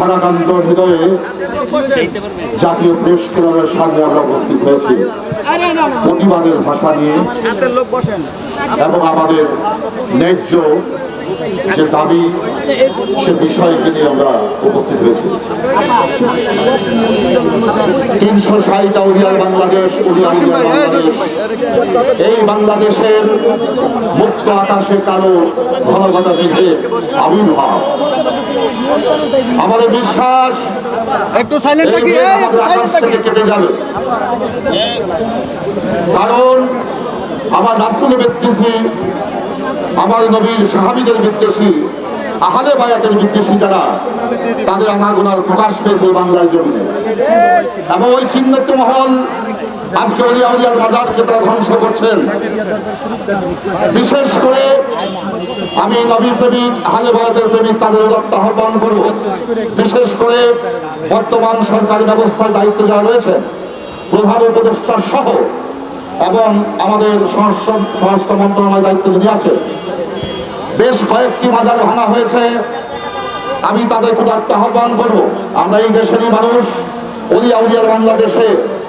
ভারাক্রান্ত হৃদয়ে জাতীয় প্রেস ক্লাবের সামনে আমরা উপস্থিত হয়েছি। প্রতিবাদের ভাষা নিয়ে এবং আমাদের ন্যায্য যে দাবি সে বিষয়কে নিয়ে আমরা উপস্থিত হয়েছি। তিনশো ষাট উড়িয়ার বাংলাদেশ উড়িয়া উড়িয়া বাংলাদেশ। এই বাংলাদেশের মুক্ত আকাশে কালো ঘন ঘন মেঘে আবির্ভাব। আমাদের বিশ্বাস একটু সাইলেন্ট থাকি আমাদের আকাশ থেকে। কেটে যাবে। কারণ আমার রাসুল বিদ্বেষী আমার নবীর সাহাবিদের বিদ্বেষী আহাদে বায়াতের বিদ্বেষী যারা, তাদের আনাগোনার প্রকাশ পেয়েছে বাংলার জমিনে। এবং ওই চিহ্নিত মহল আজকে অলিয়া উলিয়ার বাজারকে তারা ধ্বংস করছেন। বিশেষ করে আমি নবী প্রেমিক, আহলে বায়াতের প্রেমিক তাদের উদাত্ত আহ্বান করব। বিশেষ করে বর্তমান সরকারি ব্যবস্থার দায়িত্বে যারা রয়েছে প্রধান উপদেষ্টা সহ এবং আমাদের স্বরাষ্ট্র স্বরাষ্ট্র মন্ত্রণালয় দায়িত্ব যিনি আছে বেশ কয়েকটি মাজার ভাঙা হয়েছে। আমি তাদের উদাত্ত আহ্বান করব। আমরা এই দেশেরই মানুষ। অলিয়া উলিয়ার বাংলাদেশে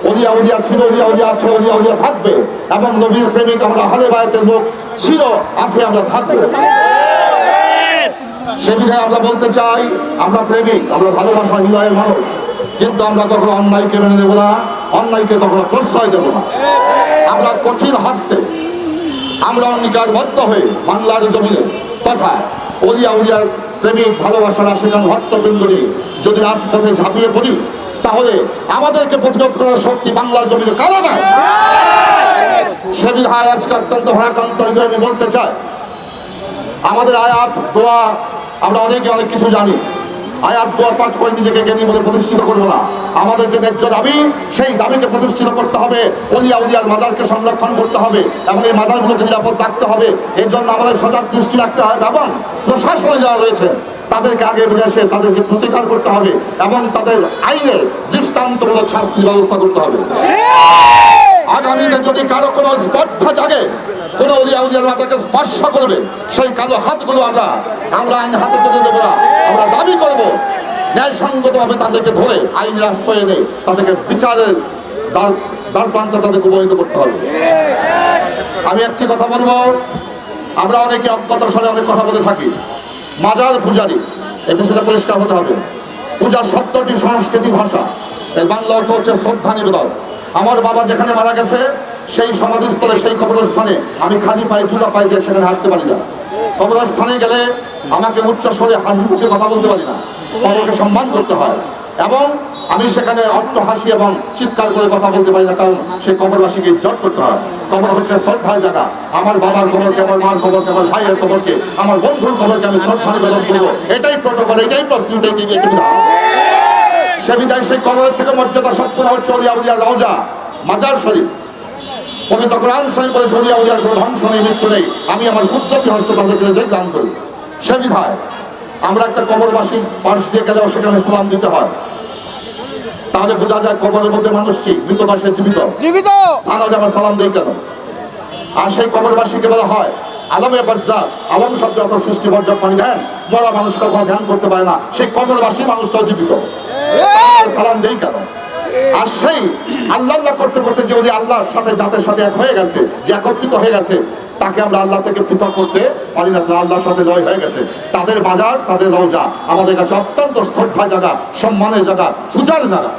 অলিয়া উলিয়া ছিল, অলিয়া উলিয়া আছে, অলিয়া উলিয়া থাকবে। এবং নবীর প্রেমিক আমরা হালে বায়াতের লোক ছিল, আছে আমরা থাকব। সে বিধায় আমরা বলতে চাই, আমরা প্রেমিক, আমরা ভালোবাসা হৃদয়ের মানুষ। কিন্তু আমরা কখনো অন্যায়কে মেনে নেব না, অন্যায়কে কখনো প্রশ্রয় দেব না। আমরা কঠিন হস্তে, আমরা অঙ্গীকারবদ্ধ হয়ে বাংলার জমিনে তথা অলিয়া উলিয়ার প্রেমিক ভালোবাসার আশেখান ভক্তবৃন্দ নিয়ে যদি রাজপথে ঝাঁপিয়ে পড়ি, তাহলে আমাদেরকে প্রতিরোধ করার শক্তি বাংলার জমিতে কারও না সে বিধায় অত্যন্ত ভয়াক্রান্ত হৃদয় আমি বলতে চাই। আমাদের আয়াত, দোয়া, আমরা অনেকে অনেক কিছু জানি। আয়াত দোয়া পাঠ করে নিজেকে জ্ঞানী বলে প্রতিষ্ঠিত করব না। আমাদের যে ন্যায্য দাবি, সেই দাবিকে প্রতিষ্ঠিত করতে হবে। অলিয়া উলিয়ার মাজারকে সংরক্ষণ করতে হবে এবং এই মাজারগুলোকে নিরাপদ রাখতে হবে। এর জন্য আমাদের সজাগ দৃষ্টি রাখতে হবে এবং প্রশাসনে যারা রয়েছে, তাদেরকে আগে বেড়ে এসে তাদেরকে প্রতিকার করতে হবে এবং তাদের আইনে দৃষ্টান্তমূলক শাস্তির ব্যবস্থা করতে হবে। আগামীতে যদি কারও কোনো স্পর্ধা জাগে, কোনো উলিয়া উলিয়ার মাথাকে স্পর্শ করবে, সেই কালো হাতগুলো আমরা আমরা আইন হাতে তুলে দেবো না। আমরা দাবি করব, ন্যায়সঙ্গতভাবে তাদেরকে ধরে আইনের আশ্রয় এনে তাদেরকে বিচারের দ্বার প্রান্তে তাদেরকে উপনীত করতে হবে। আমি একটি কথা বলব, আমরা অনেকে অজ্ঞতার সাথে অনেক কথা বলে থাকি। মাজার পূজারি এই বিষয়টা পরিষ্কার হতে হবে। পূজার সপ্তটি সংস্কৃতি ভাষা। এর বাংলা অর্থ হচ্ছে শ্রদ্ধা নিবেদন। আমার বাবা যেখানে মারা গেছে, সেই সমাধিস্থলে, সেই কবরস্থানে আমি খালি পায়ে চুলা পায়ে দিয়ে সেখানে হাঁটতে পারি না। কবরস্থানে গেলে আমাকে উচ্চ স্বরে হাসি মুখে কথা বলতে পারি না। কবরকে সম্মান করতে হয়। এবং আমি সেখানে অট্ট হাসি এবং চিৎকার করে কথা বলতে পারি না, কারণ সেই কবরবাসীকে ইজ্জত করতে হয়। কবর হচ্ছে শ্রদ্ধার জায়গা। আমার বাবার কবরকে, আমার মার কবরকে, আমার ভাইয়ের কবরকে, আমার বন্ধুর কবরকে আমি শ্রদ্ধা নিবেদন করব এটাই প্রটোকল এটাই প্রস্তুত সে বিদায় সেই কবরের থেকে মর্যাদা সম্পূর্ণ হচ্ছে অলিয়া উলিয়া রওজা মাজার শরীফ। পবিত্র কোরআন শরীফ বলেছে অলিয়া উলিয়ার কোনো ধ্বংস নেই মৃত্যু নেই। আমি আমার কুদ্রতি হস্তে তাদেরকে যে দান করি। সে বিধায় আমরা একটা কবরবাসীর পাশ দিয়ে গেলেও সেখানে সালাম দিতে হয়। তাহলে বোঝা যায় কবরের মধ্যে মানুষটি মৃত বাসে জীবিত? জীবিত! তাহলে আমরা সালাম দিই কেন? আর সেই কবরবাসীকে বলা হয় আলমে বজ্জাত আলম শব্দ অত সৃষ্টি বজ্জাত মানে ধ্যান। মরা মানুষ কখনো ধ্যান করতে পারে না। সেই কবরবাসী মানুষটাও জীবিত। আর সেই আল্লাহ করতে করতে যে ওই আল্লাহর সাথে, জাতের সাথে এক হয়ে গেছে, যে একত্রিত হয়ে গেছে, তাকে আমরা আল্লাহ থেকে পৃথক করতে পারি না। আল্লাহর সাথে লয় হয়ে গেছে। তাদের বাজার, তাদের রওজা, আমাদের কাছে অত্যন্ত শ্রদ্ধা জায়গা, সম্মানের জায়গা, পূজার জায়গা।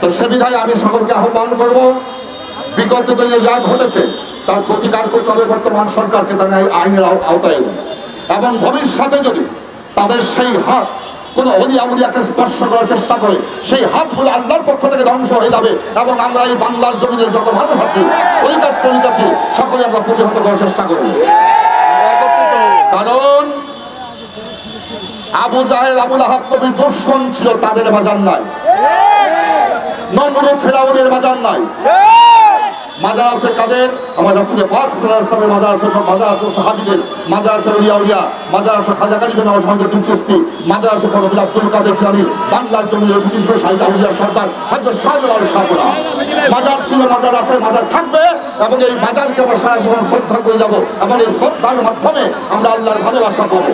তো সে বিধায় আমি সকলকে আহ্বান করব, বিগত দিনে যা ঘটেছে, তার প্রতিকার করতে হবে বর্তমান সরকারকে তাদের আইনের আওতায় এবং ভবিষ্যতে যদি তাদের সেই হাত কোনো অলিয়া উলিয়াকে স্পর্শ করার চেষ্টা করে, সেই হাতগুলো আল্লাহর পক্ষ থেকে ধ্বংস হয়ে যাবে এবং আমরা এই বাংলার জমিনে যত মানুষ আছি পরিকার প্রণিত আছি, সকলে আমরা প্রতিহত করার চেষ্টা করব। কারণ আবু জাহেদ আবুল আহাব কবির দুশ্মন ছিল তাদের বাজার নাই। নমরুদ, ফেরাউনের বাজার নাই। মাজার আছে কাদের আমার রাসুলের পাক ওয়াসাল্লামের মাজার আছে মাজার আছে সাহাবীদের মাজার আছে উলিয়া উলিয়া মাজার আছে খাজা কারিবেন নওয়াজ মোহাম্মদ বিন চিশতি মাজার আছে পরবীর আব্দুল কাদের জিলানী, বাংলার জন্য তিনশো ষাট আউলিয়া সর্দার হযরত শাহজালাল আল শাহপুরা মাজার ছিল মাজার আছে, মাজার থাকবে এবং এই বাজারকে আমরা সারা জীবন শ্রদ্ধা করে যাব এবং এই শ্রদ্ধার মাধ্যমে আমরা আল্লাহর ভালোবাসা পাবো।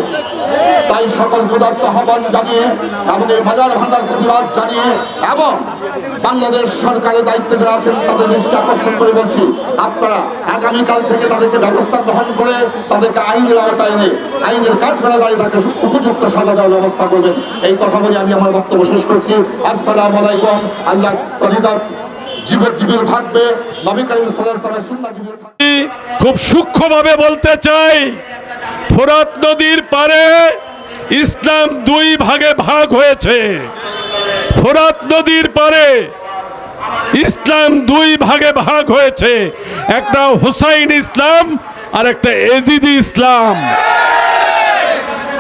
তাই সকল যুদার্থ আহ্বান জানিয়ে এবং এই বাজার প্রতিবাদ জানিয়ে এবং বাংলাদেশ সরকারের দায়িত্বে যারা আছেন, তাদের দৃষ্টি আকর্ষণ করে বলছি, আপনারা আগামীকাল থেকে তাদেরকে ব্যবস্থা গ্রহণ করে তাদেরকে আইনের আওতায় এনে, আইনের কাঠগড়া দাঁড়িয়ে তাকে উপযুক্ত সাজা দেওয়ার ব্যবস্থা করবেন। এই কথা বলে আমি আমার বক্তব্য শেষ করছি। আসসালামু আলাইকুম। আল্লাহ তরিকার থাকবে নবী করিম সাল্লাল্লাহু আলাইহি ওয়াসাল্লাম সুন্নাহ থাকবে খুব সূক্ষ্মভাবে বলতে চাই ফোরাত নদীর পারে ইসলাম দুই ভাগে ভাগ হয়েছে। ফোরাত নদীর পারে ইসলাম দুই ভাগে ভাগ হয়েছে। একটা হুসাইন ইসলাম আর একটা এজিদি ইসলাম।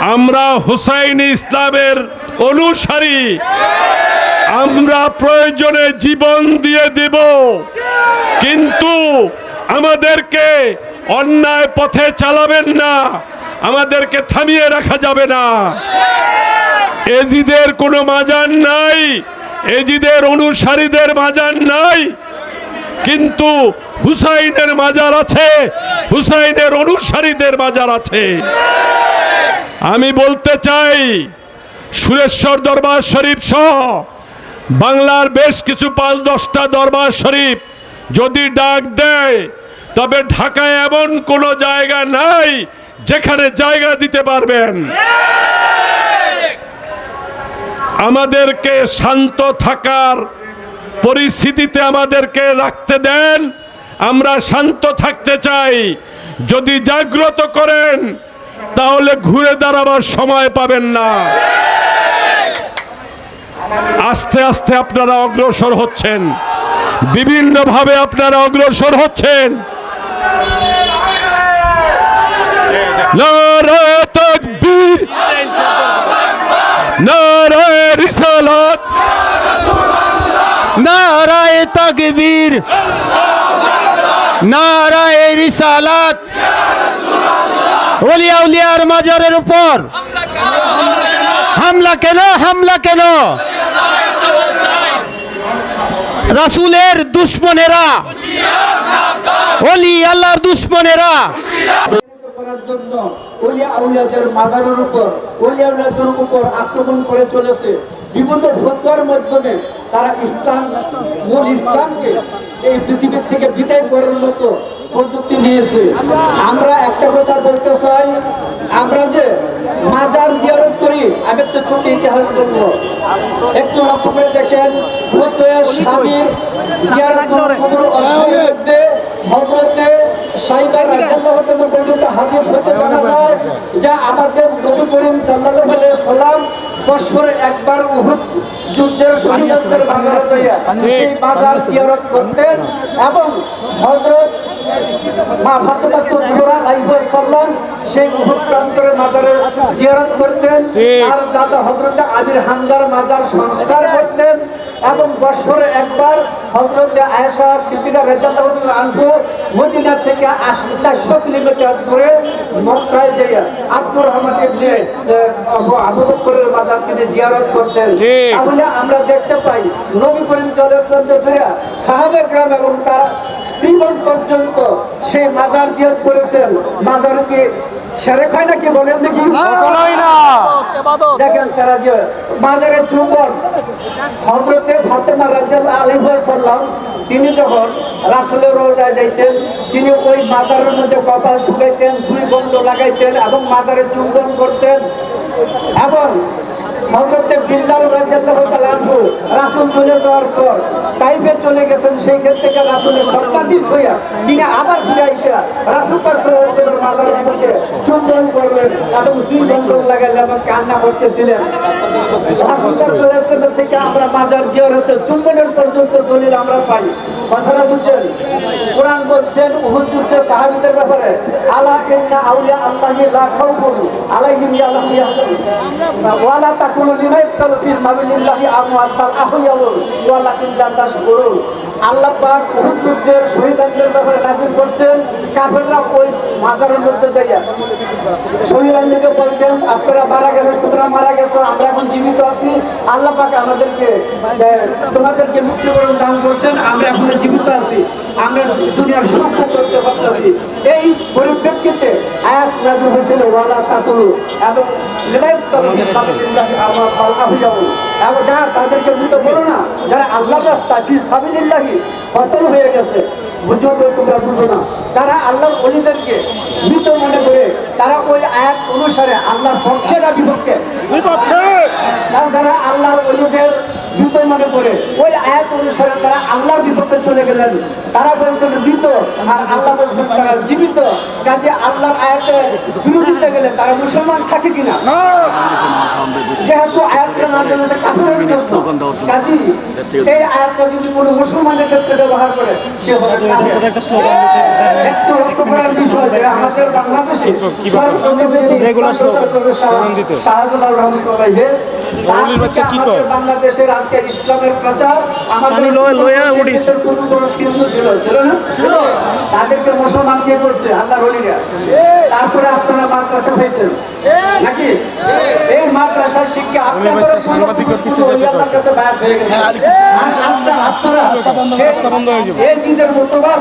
আমরা হুসাইন ইসলামের অনুসারী। আমরা প্রয়োজনে জীবন দিয়ে দেব। কিন্তু আমাদেরকে অন্যায় পথে চালাবেন না, আমাদেরকে থামিয়ে রাখা যাবে না। এজিদের কোনো মাজার নাই, এজিদের অনুসারীদের মাজার নাই, কিন্তু হুসাইনের মাজার আছে, হুসাইনের অনুসারীদের মাজার আছে। আমি বলতে চাই, সুরেশ্বর দরবার শরীফ সহ বাংলার বেশ কিছু পাঁচ দশটা দরবার শরীফ যদি ডাক দেয় তবে ঢাকায় এমন কোনো জায়গা নাই যেখানে জায়গা দিতে পারবেন। আমাদেরকে শান্ত থাকার পরিস্থিতিতে আমাদেরকে রাখতে দেন। আমরা শান্ত থাকতে চাই। যদি জাগ্রত করেন, তাহলে ঘুরে দাঁড়াবার সময় পাবেন না। আস্তে আস্তে আপনারা অগ্রসর হচ্ছেন। বিভিন্নভাবে আপনারা অগ্রসর হচ্ছেন। নারায়ে তাকবীর, নারায়ে রিসালাত, নারায় তকবীর, নারায় রিসালাত। ওলিয়া উলিয়ার মাজারের উপর। হামলা কেন হামলা কেন? রাসূলের দুশ্মনেরা ওলি আল্লাহর দুশ্মনেরা। উপর আক্রমণ করে চলেছে। বিভিন্ন ফতোয়ার মাধ্যমে তারা ইসলাম, মূল ইসলামকে এই পৃথিবীর থেকে বিদায় করার মতো পদ্ধতি নিয়েছে আমরা একটা কথা বলতে চাই আমরা যে মাজার জিয়ারত করি আমি একটা ছোট ইতিহাস বলব একটু লক্ষ্য করে দেখেন ফতোয়ার স্বামীর জিয়ারত মধ্যে হজরতে সাইবার রাদিয়াল্লাহু তাআলা পর্যন্ত হাদিস হতে জানা যায় যে আমাদের নবী করিম সাল্লাম বছরে একবার উহুদ যুদ্ধের বাজারে সেই বাজার জিয়ারত করতেন এবং হযরত মা ফাতেমা জোহরা আলাইহিস সালাম সেই উহুদ প্রান্তরের মাজারে জিয়ারত করতেন। আর দাদা হযরত আমির হামদার মাজার সংস্কার করতেন এবং বছরে একবার হযরত আয়েশা সিদ্দিকা রাদিয়াল্লাহু আনহু মদিনা থেকে আসতে চারশো কিলোমিটার দূরে মক্কায় যাইয়া আব্দুর রহমান ইবনে আবু বকরের মাজার তিনি জিয়ারত করতেন। তাহলে আমরা দেখতে পাই নবী করিম চন্দ্র সাহাবে গ্রাম এবং তার স্ত্রীগণ পর্যন্ত সেই মাজার জিয়ারত করেছেন। মাজার কি সেরেক হয় নাকি বলেন দেখি। দেখেন তারা যে মাজারে চুম্বন হজরতে ফাতেমা রাজিয়াল্লাহ আলাইহি সাল্লাম তিনি যখন রাসূলের রোজায় যাইতেন তিনি ওই মাজারের মধ্যে কপাল ঢুকাইতেন দুই গন্ধ লাগাইতেন এবং মাজারে চুম্বন করতেন এবং হজরতে বিল্লাল রাজিয়াল্লাহু তাআলা আনহু রাসূল চলে যাওয়ার পর তাইফে চলে গেছেন, সেই ক্ষেত্রে থেকে রাসূলের সর্বাধিক হইয়া তিনি আবার ফিরে আইসা রাসূল ওয়াসাল্লামের মাজারের বসে চুম্বন করলেন এবং দুই গন্ধ লাগাইলেন এবং কান্না করতেছিলেন। রাসূল ওয়াসাল্লাম থেকে আমরা মাজার জিয়ারতে চুম্বনের পর্যন্ত দলিল আমরা পাই। কথাটা বুঝছেন? কোরআন বলছেন, উহুদ যুদ্ধে সাহাবিদের ব্যাপারে আলা ইন্না আউলিয়া আল্লাহি লা খাউফুন আলাইহিম ইয়ালাহিয়া ওয়ালা তাকুলু লিমান ইয়াকতালু ফি সাবিলিল্লাহি আমওয়াতাল আহইয়াউন ওয়ালাকিন লা তাশকুরুন। আল্লাহ পাক হুজুরদের শহীদদের ব্যাপারে নাজিল করছেন। কাফেররা ওই মাজারের মধ্যে যাইয়া। বলতেন, আপনারা মারা গেলেন, তোমরা মারা গেছো, আমরা এখন জীবিত আছি। আল্লাহ পাক আমাদেরকে তোমাদেরকে মুক্তিকরণ দান করছেন, আমরা এখন জীবিত আছি। আমরা দুনিয়ার সুরক্ষা করতে পারতেছি এই পরিপ্রেক্ষিতে আয়াত নাজিল হয়েছিল ওয়ালা তাকুলু এবং এবং তাদেরকে মৃত বলো না যারা আল্লাহ রাস্তা ফি সাবিলিল্লাহি কতল হয়ে গেছে বুঝো তো তোমরা বুঝো না। যারা আল্লাহর অলিদেরকে মৃত মনে করে তারা ওই আয়াত অনুসারে আল্লাহর পক্ষে না বিপক্ষে। তারা যারা আল্লাহর অলিদের মৃত মনে করে ওই আয়াত অনুসারে তারা আল্লাহর বিপক্ষে চলে গেলেন। তারা বলছেন মৃত আর আল্লাহ বলছেন তারা জীবিত। কাজে আল্লাহর আয়াতে বিরোধিতা গেলে তারা মুসলমান থাকে কিনা? যেহেতু আয়াতটা না জানলে কাফেরের প্রশ্ন কাজী এই আয়াতটা যদি কোনো মুসলমানের ক্ষেত্রে ব্যবহার করে সে হবে একটু লক্ষ্য করার বিষয় যে আমাদের বাংলাদেশে রহমতুল্লাহ মৌলভীর বাচ্চা কি কয়? বাংলাদেশের আজকে ইসলামের প্রচার আমাদের ছিল ছিল না? তাদেরকে মুসলমান কে করছে? আল্লাহ রলিরা তারপরে আপনারা মাদ্রাসা পেয়েছেন নাকি? এই। মাদ্রাসার শিক্ষা আপনাদের বাচ্চা সাংবাদিকতা কিসে যেতে আল্লাহর কাছে বায়াত হয়ে গেছে। আর আপনারা রাস্তা বন্ধ হয়ে যাবে। এই জিনের মতবাদ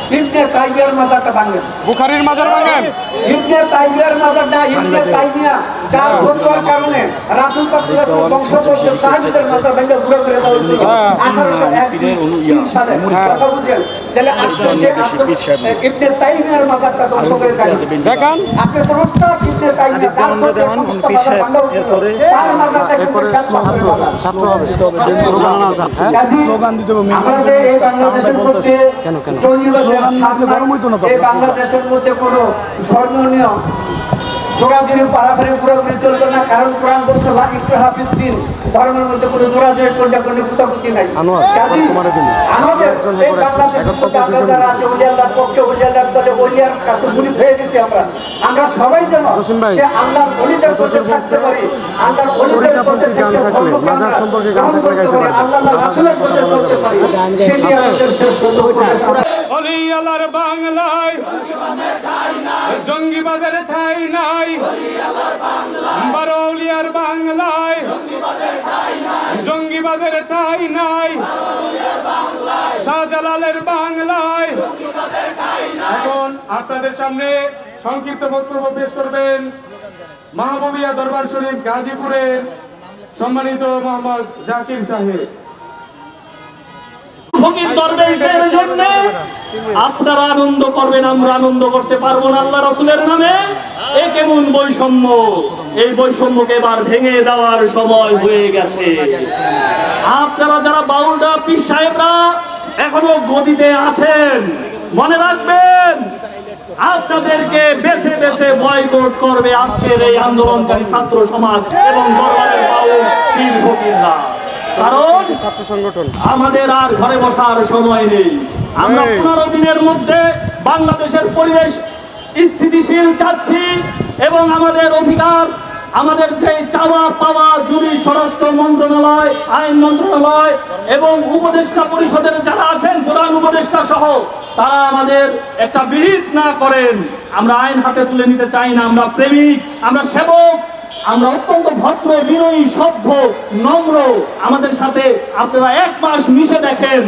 ইবনে তাইমিয়ার মাথাটা ভাঙবেন বুখারির মাজার ভাঙেন। ইবনে তাইমিয়ার মাজারটা ইবনে তাইমিয়া যার ফতোয়ার কারণে রাসূল পাক সাল্লাল্লাহু সাহাবীদের মাজার ভেঙে ঘুরে ঘুরে দেওয়া 1801 সালে কথা বুঝছেন তাহলে আপনি সে ইবনে তাইমিয়ার মাজারটা ধ্বংস করে দেন। দেখান। আপনি রোস্তাদ ইবনে তাইমিয়া তার মধ্যে সমস্ত মাজার ভাঙা হয়েছিল তার মাজারটা কিন্তু শেষ পাথরের মাজার ছাত্র হবে স্লোগান দিতে হবে আমাদের এই বাংলাদেশের মধ্যে জঙ্গিবাদের স্লোগান না দিলে গরম হইতো না তো এই বাংলাদেশের মধ্যে কোনো ধর্মীয় জোড়াজুড়ি পাড়াফাড়ি পুরোপুরি চলবে না কারণ কোরআন বলছে লা ইকরাহা ফিদ্দিন ধর্মের মধ্যে কোনো জোড়াজুড়ি করলে কোনো কুতাকুতি নাই। আনোয়ার, কাজেই তোমারে দিন। আমাদের এই বাংলাদেশের মধ্যে আমরা যারা আছে ওলি পক্ষে ওলি দলে ওলিয়ার কাছে মুড়ি হয়ে গেছি আমরা। আমরা সবাই যেন জসিম সে আল্লাহর অলিদের পথে থাকতে পারি আল্লাহর অলিদের পথে মাজার সম্পর্কে গান গ্রহণ থাকলে করতে গাইতে পারি, পারি। আল্লাহ রাসূলের পথে চলতে পারি। সেটি আমাদের শেষ বক্তব্য আলার বাংলায়। জঙ্গিবাদের ঠাই নাই। বারৌলিয়ার বাংলায়। জঙ্গিবাদের ঠাই নাই। শাহজালালের বাংলায়। এখন আপনাদের সামনে সংক্ষিপ্ত বক্তব্য পেশ করবেন মাহবুবিয়া দরবার শরীফ গাজীপুরের সম্মানিত মোহাম্মদ জাকির সাহেব। ফকির দরবেশদের জন্য আপনারা আনন্দ করবেন, আমরা আনন্দ করতে পারব না আল্লাহ রসুলের নামে। এ কেমন বৈষম্য? এই বৈষম্যকে এবার ভেঙে দেওয়ার সময় হয়ে গেছে। আপনারা যারা বাউলরা পীর সাহেবরা, এখনও গদিতে আছেন, মনে রাখবেন, আপনাদেরকে বেছে বেছে বয়কট করবে আজকের এই আন্দোলনকারী ছাত্র সমাজ এবং বাউল পীর কারণ ছাত্র সংগঠন। আমাদের আর ঘরে বসার সময় নেই। আমরা পনেরো দিনের মধ্যে বাংলাদেশের পরিবেশ স্থিতিশীল চাচ্ছি এবং আমাদের অধিকার আমাদের যে চাওয়া পাওয়া জুরি স্বরাষ্ট্র মন্ত্রণালয় আইন মন্ত্রণালয় এবং উপদেষ্টা পরিষদের যারা আছেন প্রধান উপদেষ্টা সহ তারা আমাদের একটা বিহিত না করেন। আমরা আইন হাতে তুলে নিতে চাই না। আমরা প্রেমিক আমরা সেবক। আমরা অত্যন্ত ভদ্র বিনয়ী সভ্য, নম্র। আমাদের সাথে আপনারা এক মাস মিশে দেখেন,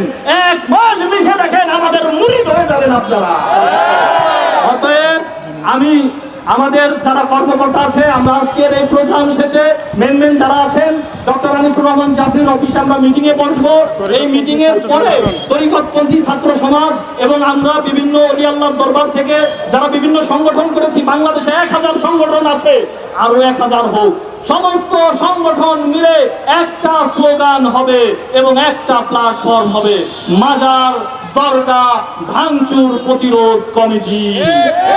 এক মাস মিশে দেখেন আমাদের মুড়ি ধরে যাবেন আপনারা। অতএব আমি, আমাদের যারা কর্মকর্তা আছে, আমরা আজকের এই প্রোগ্রাম শেষে মেন মেন যারা আছেন, ডক্টর রহমান জাফরির অফিসে আমরা মিটিং এ বসবো। এই মিটিং এর পরে তরিকতপন্থী ছাত্র সমাজ এবং আমরা বিভিন্ন অলি আল্লাহর দরবার থেকে যারা বিভিন্ন সংগঠন করেছি বাংলাদেশে এক হাজার সংগঠন আছে আরও এক হাজার হোক। সমস্ত সংগঠন মিলে একটা স্লোগান হবে এবং একটা প্ল্যাটফর্ম হবে মাজার দরগা ভাঙচুর প্রতিরোধ কমিটি।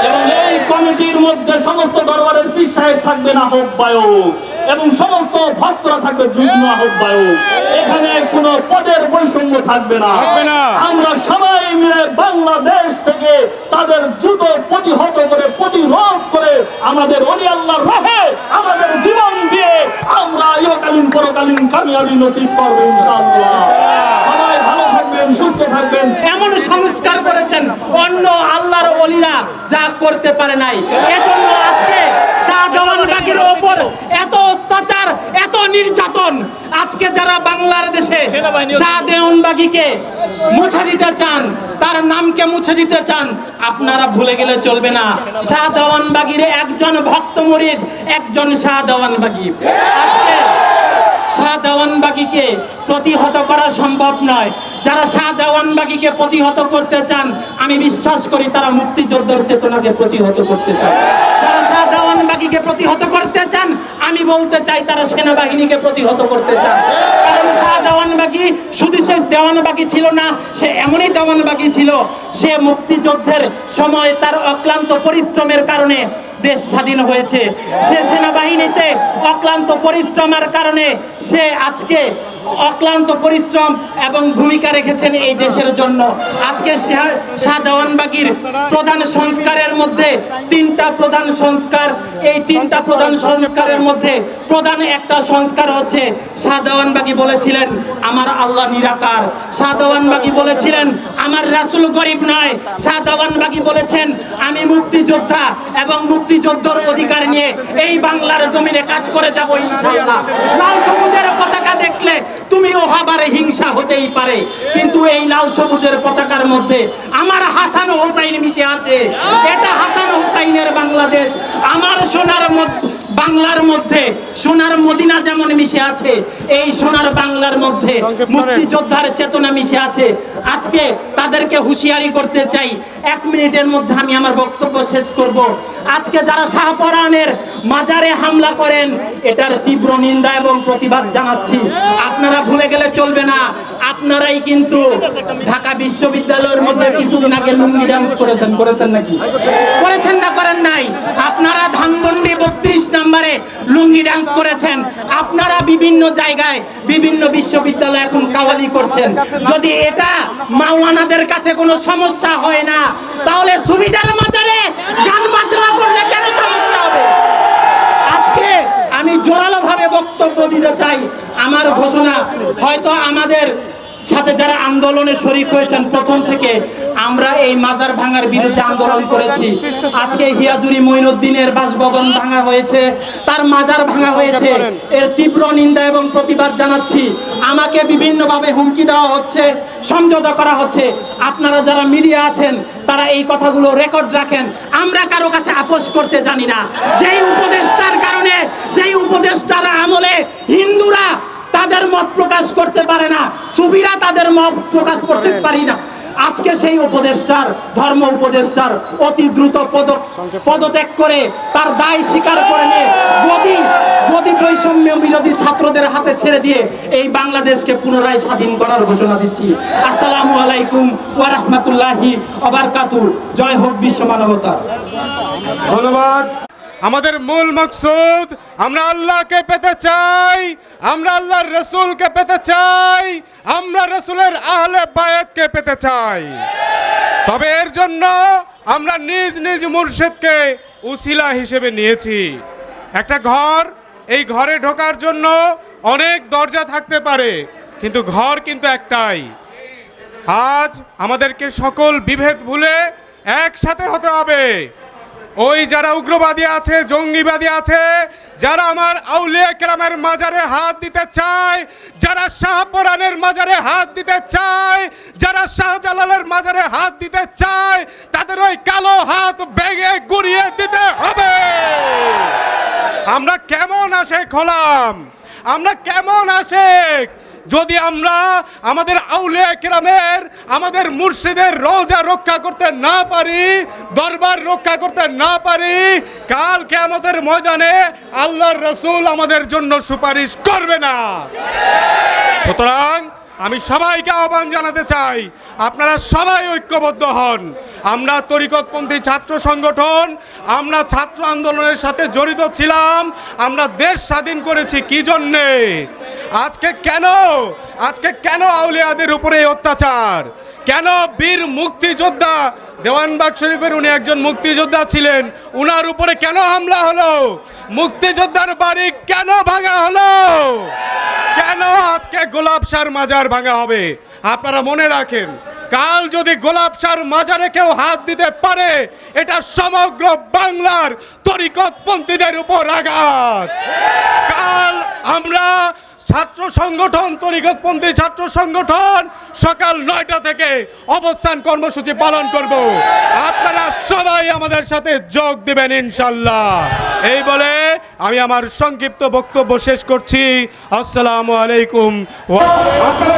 এবং এই কমিটির মধ্যে সমস্ত দরবারের পীর সাহেব থাকবেন আহ্বায়ক এবং সমস্ত ভক্তরা থাকবে যুগ্ম আহ্বায়ক। এখানে কোনো পদের বৈষম্য থাকবে না। আমরা সবাই মিলে বাংলাদেশ থেকে তাদের দ্রুত প্রতিহত করে প্রতিরোধ করে আমাদের অলি আল্লাহ রহে আমাদের জীবন দিয়ে আমরা ইহকালীন পরকালীন কামিয়াবি নসিব করব ইনশাআল্লাহ। সবাই ভালো থাকবেন সুস্থ থাকবেন। এমন সংস্কার করেছেন অন্য আল্লাহর ওলিরা যা করতে পারে নাই। এজন্য আজকে শাহজাহান বাগের ওপর এত অত্যাচার এত নির্যাতন। আজকে যারা বাংলার দেশে বাগিকে মুছে দিতে চান তার নামকে মুছে দিতে চান আপনারা ভুলে গেলে চলবে না। শাহ একজন ভক্ত মরিদ একজন শাহ আজকে শাহ দেওয়ানবাগিকে প্রতিহত করা সম্ভব নয়। যারা শাহ দেওয়ানবাগিকে প্রতিহত করতে চান, আমি বিশ্বাস করি তারা মুক্তিযোদ্ধার চেতনাকে প্রতিহত করতে চান যারা শাহ দেওয়ানবাগিকে প্রতিহত করতে চান, আমি বলতে চাই তারা সেনাবাহিনীকে প্রতিহত করতে চান। কারণ শাহ দেওয়ানবাগি শুধু সে দেওয়ানবাগি ছিল না, সে এমনই দেওয়ানবাগি ছিল, সে মুক্তিযুদ্ধের সময় তার অক্লান্ত পরিশ্রমের কারণে দেশ স্বাধীন হয়েছে। সে সেনাবাহিনীতে অক্লান্ত পরিশ্রমের কারণে সে আজকে অক্লান্ত পরিশ্রম এবং ভূমিকা রেখেছেন এই দেশের জন্য। আজকে শাহ- শাহ প্রধান সংস্কারের মধ্যে তিনটা প্রধান সংস্কার, এই তিনটা প্রধান সংস্কারের মধ্যে প্রধান একটা সংস্কার হচ্ছে শাহ দেওয়ানবাগি বলেছিলেন, আমার আল্লাহ নিরাকার। শাহ বাকি বলেছিলেন, আমার রাসুল গরিব নয়। শাহ বাকি বলেছেন, আমি মুক্তিযোদ্ধা এবং মুক্তিযোদ্ধার অধিকার নিয়ে এই বাংলার জমিনে কাজ করে যাব ইনশাআল্লাহ। লাল সবুজের পতাকা দেখলে তুমিও হবারে হিংসা হতেই পারে, কিন্তু এই লাল সবুজের পতাকার মধ্যে আমার হাসান হোসাইন মিশে আছে। এটা হাসান হোসাইনের বাংলাদেশ। আমার সোনার মধ্যে বাংলার মধ্যে সোনার মদিনা যেমন মিশে আছে এই সোনার বাংলার মধ্যে মুক্তিযোদ্ধার চেতনা মিশে আছে। আজকে তাদেরকে হুঁশিয়ারি করতে চাই। এক মিনিটের মধ্যে আমি আমার বক্তব্য শেষ করব। আজকে যারা শাহপরানের মাজারে হামলা করেন এটার তীব্র নিন্দা এবং প্রতিবাদ জানাচ্ছি। আপনারা ভুলে গেলে চলবে না। আপনারাই কিন্তু ঢাকা বিশ্ববিদ্যালয়ের মধ্যে কিছুদিন আগে লুঙ্গি ডান্স করেছেন করেছেন নাকি? করেছেন না করেন নাই? আপনারা ধানমন্ডি বত্রিশ নম্বরে লুঙ্গি ডান্স করেছেন। আপনারা বিভিন্ন জায়গায় বিভিন্ন বিশ্ববিদ্যালয় এখন কাওয়ালি করছেন। যদি এটা মাওলানাদের কাছে কোনো সমস্যা হয় না, তাহলে সুবিধার মাজারে গান বাজনা করলে কেন সমস্যা হবে? আজকে আমি জোরালোভাবে বক্তব্য দিতে চাই। আমার ঘোষণা, হয়তো আমাদের সাথে যারা আন্দোলনে শরিক হয়েছেন, প্রথম থেকে আমরা এই মাজার ভাঙার বিরুদ্ধে আন্দোলন করেছি। আজকে হিয়াজুরি মঈনুদ্দিনের বাসভবন ভাঙা হয়েছে, তার মাজার ভাঙা হয়েছে। এর তীব্র নিন্দা এবং প্রতিবাদ জানাচ্ছি। আমাকে বিভিন্নভাবে হুমকি দেওয়া হচ্ছে সমঝোতা করা হচ্ছে। আপনারা যারা মিডিয়া আছেন, তারা এই কথাগুলো রেকর্ড রাখেন। আমরা কারও কাছে আপোষ করতে জানি না। যেই উপদেষ্টার কারণে, যেই উপদেষ্টার আমলে হিন্দুরা তাদের মত প্রকাশ করতে পারে না। সুবিরা তাদের মত প্রকাশ করতে পারি না। আজকে সেই উপদেষ্টার, ধর্ম উপদেষ্টার অতি দ্রুত পদ পদত্যাগ করে তার দায় স্বীকার করে নিয়ে গদি বৈষম্য বিরোধী ছাত্রদের হাতে ছেড়ে দিয়ে এই বাংলাদেশকে পুনরায় স্বাধীন করার ঘোষণা দিচ্ছি। আসসালামু আলাইকুম ওয়া রাহমাতুল্লাহি বারাকাতুহু। জয় হোক বিশ্ব মানবতা ধন্যবাদ। আমাদের মূল মকসুদ, আমরা আল্লাহকে পেতে চাই, আমরা আল্লাহর রসুলকে পেতে চাই, আমরা রসুলের আহলে বায়াতকে পেতে চাই। তবে এর জন্য আমরা নিজ নিজ মুর্শিদকে উসিলা হিসেবে নিয়েছি। একটা ঘর, এই ঘরে ঢোকার জন্য অনেক দরজা থাকতে পারে, কিন্তু ঘর কিন্তু একটাই। আজ আমাদেরকে সকল বিভেদ ভুলে একসাথে হতে হবে। ওই যারা উগ্রবাদী আছে, জঙ্গিবাদী আছে, যারা আমার আউলিয়া কেরামের মাজারে হাত দিতে চায়, যারা শাহপরানের মাজারে হাত দিতে চায়, যারা শাহজালালের মাজারে হাত দিতে চায়, তাদের ওই কালো হাত বেগে গুড়িয়ে দিতে হবে। আমরা কেমন আসে খোলাম আমরা কেমন আসে যদি আমরা আমাদের আউলিয়া কেরামের, আমাদের মুর্শিদের রোজা রক্ষা করতে না পারি, দরবার রক্ষা করতে না পারি কালকে আমাদের ময়দানে আল্লাহর রসুল আমাদের জন্য সুপারিশ করবে না। সুতরাং আমি সবাইকে আহ্বান জানাতে চাই, আপনারা সবাই ঐক্যবদ্ধ হন। আমরা তরিকতপন্থী ছাত্র সংগঠন, আমরা ছাত্র আন্দোলনের সাথে জড়িত ছিলাম, আমরা দেশ স্বাধীন করেছি কি জন্যে? আজকে কেন? আজকে কেন আউলিয়াদের উপরে অত্যাচার? কেন বীর মুক্তিযোদ্ধা দেওয়ানবাগ শরীফের উনি একজন মুক্তিযোদ্ধা ছিলেন। উনার উপরে কেন হামলা হলো? মুক্তিযোদ্ধার বাড়ি কেন ভাঙা হলো? কেন আজকে গোলাপ সার মাজার ভাঙা হবে? আপনারা মনে রাখেন, কাল যদি গোলাপ সার মাজারে কেউ হাত দিতে পারে, এটা সমগ্র বাংলার তরিকতপন্থীদের উপর আঘাত। কাল আমরা ছাত্র সংগঠন, তরিকতপন্থী ছাত্র সংগঠন, সকাল নয়টা থেকে অবস্থান কর্মসূচি পালন করব। আপনারা সবাই আমাদের সাথে যোগ দেবেন, ইনশাল্লাহ। এই বলে আমি আমার সংক্ষিপ্ত বক্তব্য শেষ করছি। আসসালামু আলাইকুম। আপনারা